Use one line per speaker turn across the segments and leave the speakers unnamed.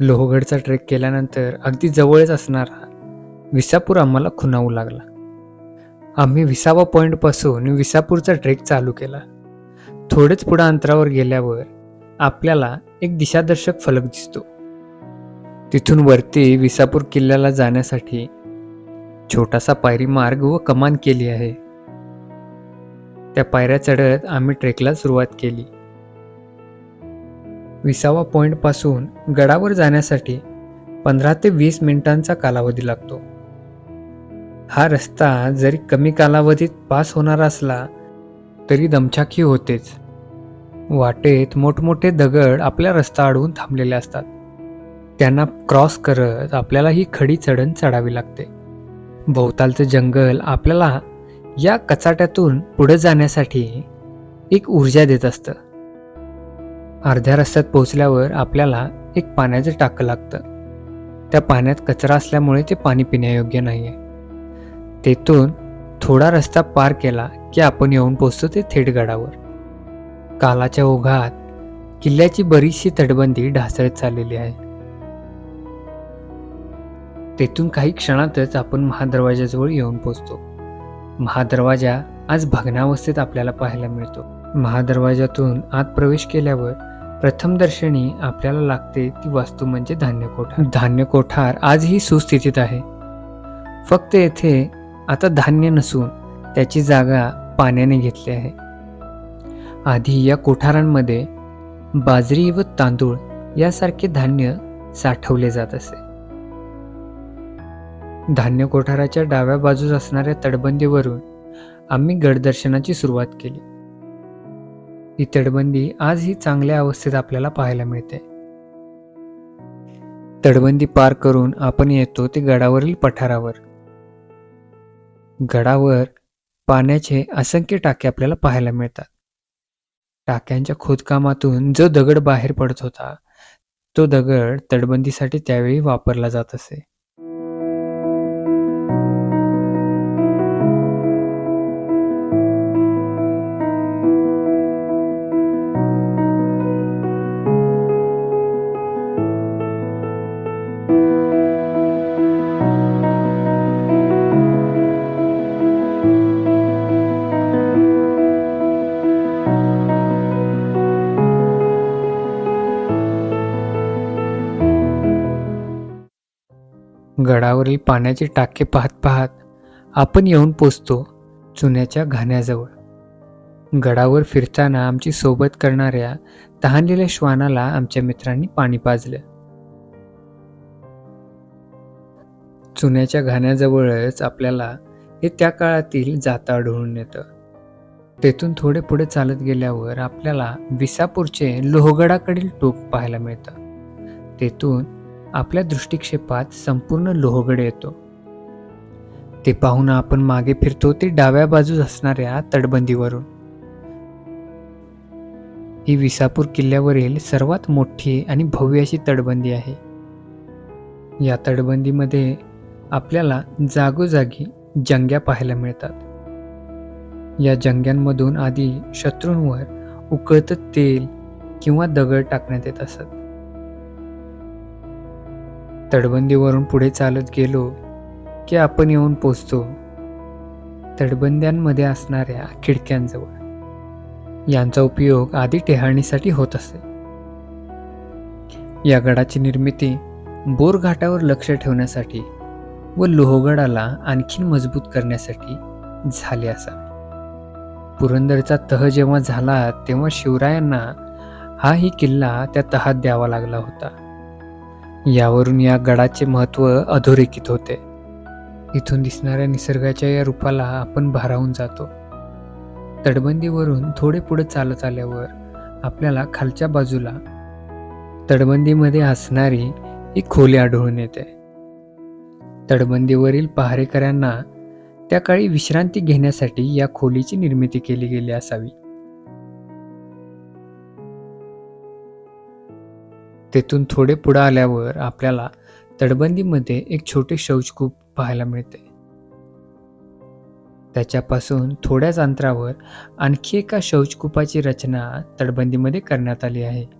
लोहगडचा trek केल्यानंतर अगदी जवळच असणारा विसापूर आम्हाला खुणावू लागला. आम्ही विसावा पॉईंटपासून विसापूरचा ट्रेक चालू केला. थोडेच पुढं अंतरावर गेल्यावर आपल्याला एक दिशादर्शक फलक दिसतो. तिथून वरती विसापूर किल्ल्याला जाण्यासाठी छोटासा पायरी मार्ग व कमान केली आहे. त्या पायऱ्या चढत आम्ही ट्रेकला सुरुवात केली. विसावा पॉईंटपासून गडावर जाण्यासाठी पंधरा ते वीस मिनिटांचा कालावधी लागतो. हा रस्ता जरी कमी कालावधीत पास होणारा असला तरी दमछाकी होतेच. वाटेत मोठमोठे दगड आपला रस्ता अडवून थांबलेले असतात. त्यांना क्रॉस करत आपल्याला ही खडी चढण चढावी लागते. भोवतालचं जंगल आपल्याला या कचाट्यातून पुढे जाण्यासाठी एक ऊर्जा देत असतं. अर्ध्या रस्त्यात पोहोचल्यावर आपल्याला एक पाण्याचं टाकं लागतं. त्या पाण्यात कचरा असल्यामुळे ते पाणी पिण्यायोग्य नाही आहे तेथून थोडा रस्ता पार केला की आपण येऊन पोचतो ते थेट गडावर. कालाच्या ओघात किल्ल्याची बरीचशी तटबंदी ढासळत चाललेली आहे. तेथून काही क्षणातच आपण महादरवाजाजवळ येऊन पोचतो महादरवाजा आज भग्नावस्थेत आपल्याला पाहायला मिळतो. महादरवाजातून आत प्रवेश केल्यावर प्रथम दर्शनी आपल्याला लागते ती वास्तू म्हणजे धान्य कोठार धान्य कोठार आजही सुस्थितीत आहे. फक्त येथे आता धान्य नसून त्याची जागा पाण्याने घेतली आहे. आधी या कोठारांमध्ये बाजरी व तांदूळ यासारखे धान्य साठवले जात असे. धान्य कोठाराच्या डाव्या बाजूस असणाऱ्या तटबंदीवरून आम्ही गडदर्शनाची सुरुवात केली. ही तटबंदी आजही चांगल्या अवस्थेत आपल्याला पाहायला मिळते. तटबंदी पार करून आपण येतो ते गडावरील पठारावर. गडावर पाण्याचे असंख्य टाके आपल्याला पाहायला मिळतात. टाक्यांच्या खोदकामातून जो दगड बाहेर पडत होता तो दगड तटबंदीसाठी त्यावेळी वापरला जात असे. गडावरील पाण्याचे टाके पाहत पाहत आपण येऊन पोचतो चुन्याच्या घाण्याजवळ. गडावर फिरताना आमची सोबत करणाऱ्या तहानलेल्या श्वानाला आमच्या मित्रांनी पाणी पाजलं. चुन्याच्या घाण्याजवळच आपल्याला हे त्या काळातील जाता आढळून येतं. तेथून थोडे पुढे चालत गेल्यावर आपल्याला विसापूरचे लोहगडाकडील टोक पाहायला मिळतं. तेथून आपल्या दृष्टिक्षेपात संपूर्ण लोहगड येतो. ते पाहून आपण मागे फिरतो ते डाव्या बाजूस असणाऱ्या तटबंदीवरून. ही विसापूर किल्ल्यावरील सर्वात मोठी आणि भव्य अशी तटबंदी आहे. या तटबंदीमध्ये आपल्याला जागोजागी जंग्या पाहायला मिळतात. या जंग्यांमधून आधी शत्रूंवर उकळतं तेल किंवा दगड टाकण्यात येत असत. तटबंदीवरून पुढे चालत गेलो की आपण येऊन पोचतो. तटबंद्यांमध्ये असणाऱ्या खिडक्यांजवळ. यांचा उपयोग आधी टेहाळणीसाठी होत असे. या गडाची निर्मिती बोर घाटावर लक्ष ठेवण्यासाठी व लोहगडाला आणखीन मजबूत करण्यासाठी झाले असावे. पुरंदरचा तह जेव्हा झाला तेव्हा शिवरायांना हा ही किल्ला त्या तहात द्यावा लागला होता. यावरून या गडाचे महत्त्व अधोरेखित होते. इथून दिसणाऱ्या निसर्गाच्या या रूपाला आपण भारावून जातो. तटबंदीवरून थोडे पुढे चालत आल्यावर आपल्याला खालच्या बाजूला तटबंदीमध्ये असणारी एक खोली आढळून येते. तटबंदीवरील पहारेकऱ्यांना त्या काळी विश्रांती घेण्यासाठी या खोलीची निर्मिती केली गेली असावी. तेथून थोडे पुढे आल्यावर आपल्याला तटबंदीमध्ये एक छोटे शौचकूप पाहायला मिळते. त्याच्यापासून थोड्याच अंतरावर आणखी एका शौचकूपाची रचना तटबंदीमध्ये करण्यात आली आहे.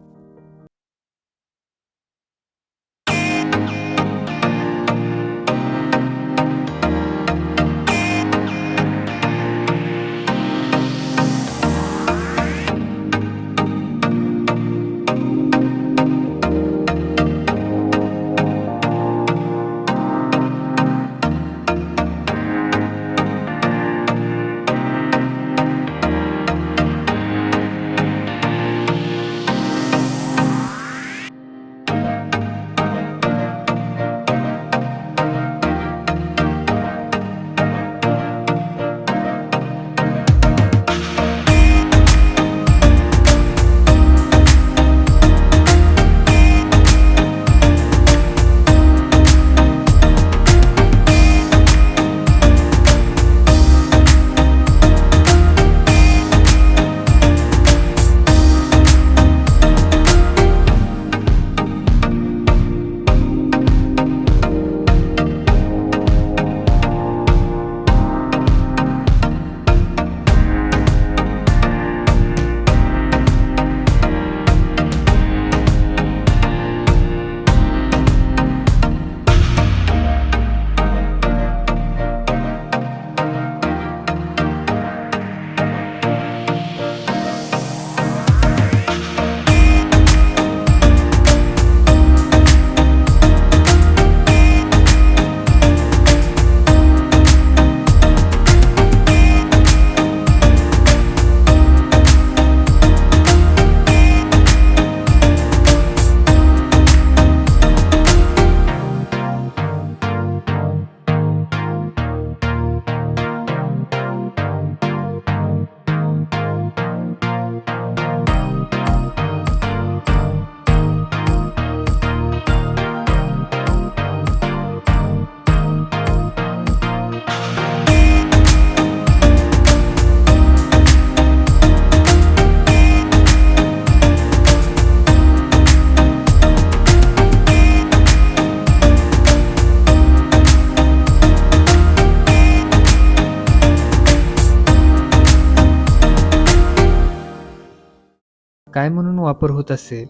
काय म्हणून वापर होत असेल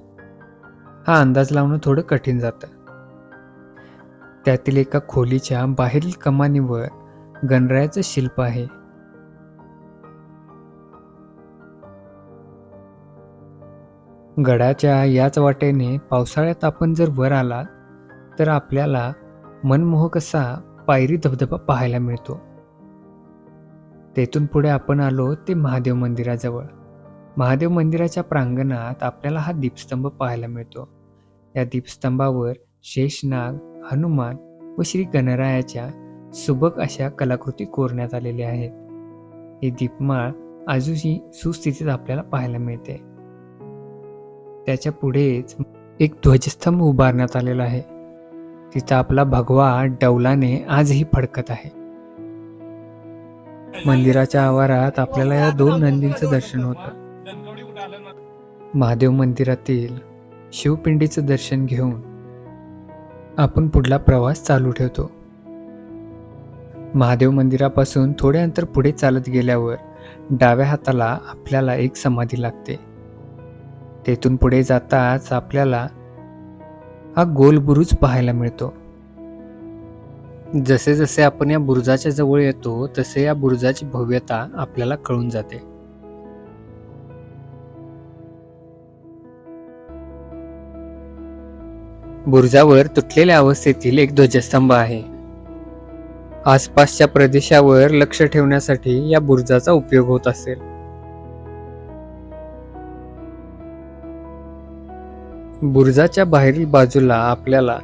हा अंदाज लावणं थोडं कठीण जातं. त्यातील एका खोलीच्या बाहेरील कमानीवर गणरायाचं शिल्प आहे. गडाच्या याच वाटेने पावसाळ्यात आपण जर वर आलात तर आपल्याला मनमोहक असा पायरी धबधबा पाहायला मिळतो. तेथून पुढे आपण आलो ते महादेव मंदिराजवळ. महादेव मंदिराच्या प्रांगणात आपल्याला हा दीपस्तंभ पाहायला मिळतो. या दीपस्तंभावर शेषनाग हनुमान व श्री गणरायाच्या सुबक अशा कलाकृती कोरण्यात आलेल्या आहेत. ही दीपमाळ अजूनही सुस्थितीत आपल्याला पाहायला मिळते. त्याच्या पुढेच एक ध्वजस्तंभ उभारण्यात आलेला आहे. तिथं आपला भगवा डौलाने आजही फडकत आहे. मंदिराच्या आवारात आपल्याला या दोन नंदींचं दर्शन होतं. महादेव मंदिरातील शिवपिंडीचं दर्शन घेऊन आपण पुढला प्रवास चालू ठेवतो. महादेव मंदिरापासून थोडे अंतर पुढे चालत गेल्यावर डाव्या हाताला आपल्याला एक समाधी लागते. तेथून पुढे जाताच आपल्याला हा गोल बुरुज पाहायला मिळतो. जसे जसे आपण या बुरुजाच्या जवळ येतो तसे या बुरुजाची भव्यता आपल्याला कळून जाते. बुरुजावर तुटलेल्या अवस्थेतील एक ध्वजस्तंभ आहे. आसपासच्या प्रदेशावर लक्ष ठेवण्यासाठी या बुरुजाचा उपयोग होत असेल. बुरुजाच्या बाहेरील बाजूला आपल्याला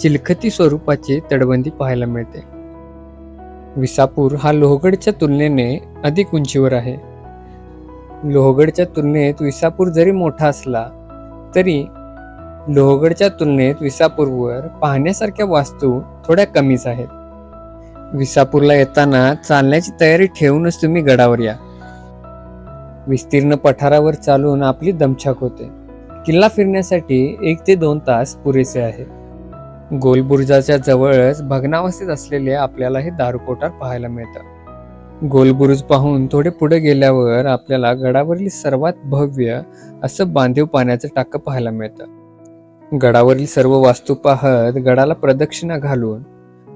चिलखती स्वरूपाची तडबंदी पाहायला मिळते. विसापूर हा लोहगडच्या तुलनेने अधिक उंचीवर आहे. लोहगडच्या तुलनेत विसापूर जरी मोठा असला तरी लोहगडच्या तुलनेत विसापूरवर पाहण्यासारख्या वास्तू थोड्या कमीच आहेत. विसापूरला येताना चालण्याची तयारी ठेवूनच तुम्ही गडावर या. विस्तीर्ण पठारावर चालून आपली दमछाक होते. किल्ला फिरण्यासाठी एक ते दोन तास पुरेसे आहेत. गोलबुर्जाच्या जवळच भग्नावस्थेत असलेले आपल्याला हे दारुकोटार पाहायला मिळतं. गोलबुरुज पाहून थोडे पुढे गेल्यावर आपल्याला गडावरील सर्वात भव्य असं बांधीव पाण्याचं टाकं पाहायला मिळतं. गडावरील सर्व वास्तू पाहत गडाला प्रदक्षिणा घालून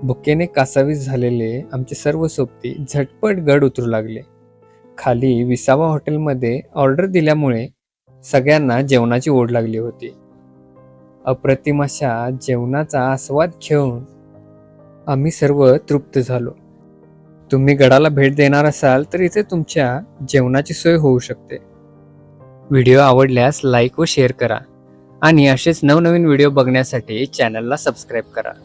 भुकेने कासावीस झालेले आमचे सर्व सोबती झटपट गड उतरू लागले. खाली विसावा हॉटेलमध्ये ऑर्डर दिल्यामुळे सगळ्यांना जेवणाची ओढ लागली होती. अप्रतिम अशा जेवणाचा आस्वाद घेऊन आम्ही सर्व तृप्त झालो. तुम्ही गडाला भेट देणार असाल तर इथे तुमच्या जेवणाची सोय होऊ शकते. व्हिडिओ आवडल्यास लाईक व शेअर करा. आणि असेच नवनवीन व्हिडिओ बघण्यासाठी चॅनलला सबस्क्राईब करा.